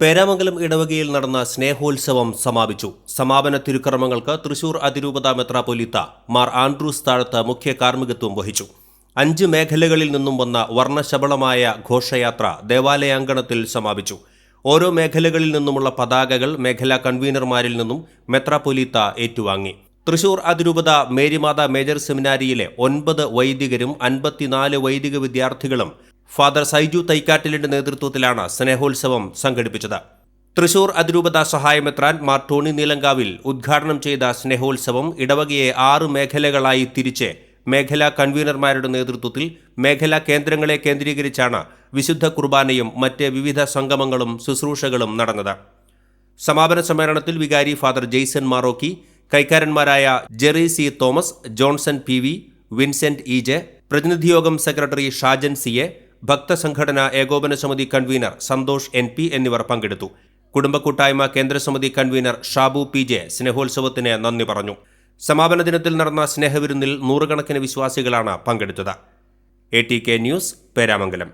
പേരാമംഗലം ഇടവകയിൽ നടന്ന സ്നേഹോത്സവം സമാപിച്ചു. സമാപന തിരുക്കർമ്മങ്ങൾക്ക് തൃശൂർ അതിരൂപത മെത്രാപൊലീത്ത മാർ ആൻഡ്രൂസ് താഴത്ത് മുഖ്യ കാർമ്മികത്വം വഹിച്ചു. അഞ്ച് മേഖലകളിൽ നിന്നും വന്ന വർണശബളമായ ഘോഷയാത്ര ദേവാലയാങ്കണത്തിൽ സമാപിച്ചു. ഓരോ മേഖലകളിൽ നിന്നുമുള്ള പതാകകൾ മേഖലാ കൺവീനർമാരിൽ നിന്നും മെത്രാപൊലീത്ത ഏറ്റുവാങ്ങി. തൃശൂർ അതിരൂപത മേരിമാത മേജർ സെമിനാരിയിലെ ഒൻപത് വൈദികരും അൻപത്തിനാല് വൈദിക വിദ്യാർത്ഥികളും ഫാദർ സൈജു തൈക്കാട്ടിലിന്റെ നേതൃത്വത്തിലാണ് സ്നേഹോത്സവം സംഘടിപ്പിച്ചത്. തൃശൂർ അതിരൂപത സഹായമെത്രാൻ മാർ ടോണി നീലങ്കാവിൽ ഉദ്ഘാടനം ചെയ്ത സ്നേഹോത്സവം ഇടവകയെ ആറ് മേഖലകളായി തിരിച്ച് മേഖലാ കൺവീനർമാരുടെ നേതൃത്വത്തിൽ മേഖലാ കേന്ദ്രങ്ങളെ കേന്ദ്രീകരിച്ചാണ് വിശുദ്ധ കുർബാനയും മറ്റ് വിവിധ സംഗമങ്ങളും ശുശ്രൂഷകളും നടന്നത്. സമാപന സമ്മേളനത്തിൽ വികാരി father Jaison Marokki കൈക്കാരന്മാരായ Jerry C Thomas Johnson P V Vincent E J പ്രതിനിധിയോഗം secretary Shajan C A ഭക്തസംഘടന ഏകോപന സമിതി കൺവീനർ സന്തോഷ് എൻ പി എന്നിവർ പങ്കെടുത്തു. കുടുംബ കൂട്ടായ്മ കേന്ദ്രസമിതി കൺവീനർ ഷാബു പി ജെ സ്നേഹോത്സവത്തിന് നന്ദി പറഞ്ഞു. സമാപന ദിനത്തിൽ നടന്ന സ്നേഹവിരുന്നിൽ നൂറുകണക്കിന് വിശ്വാസികളാണ് പങ്കെടുത്തത്. A T K news Peramangalam.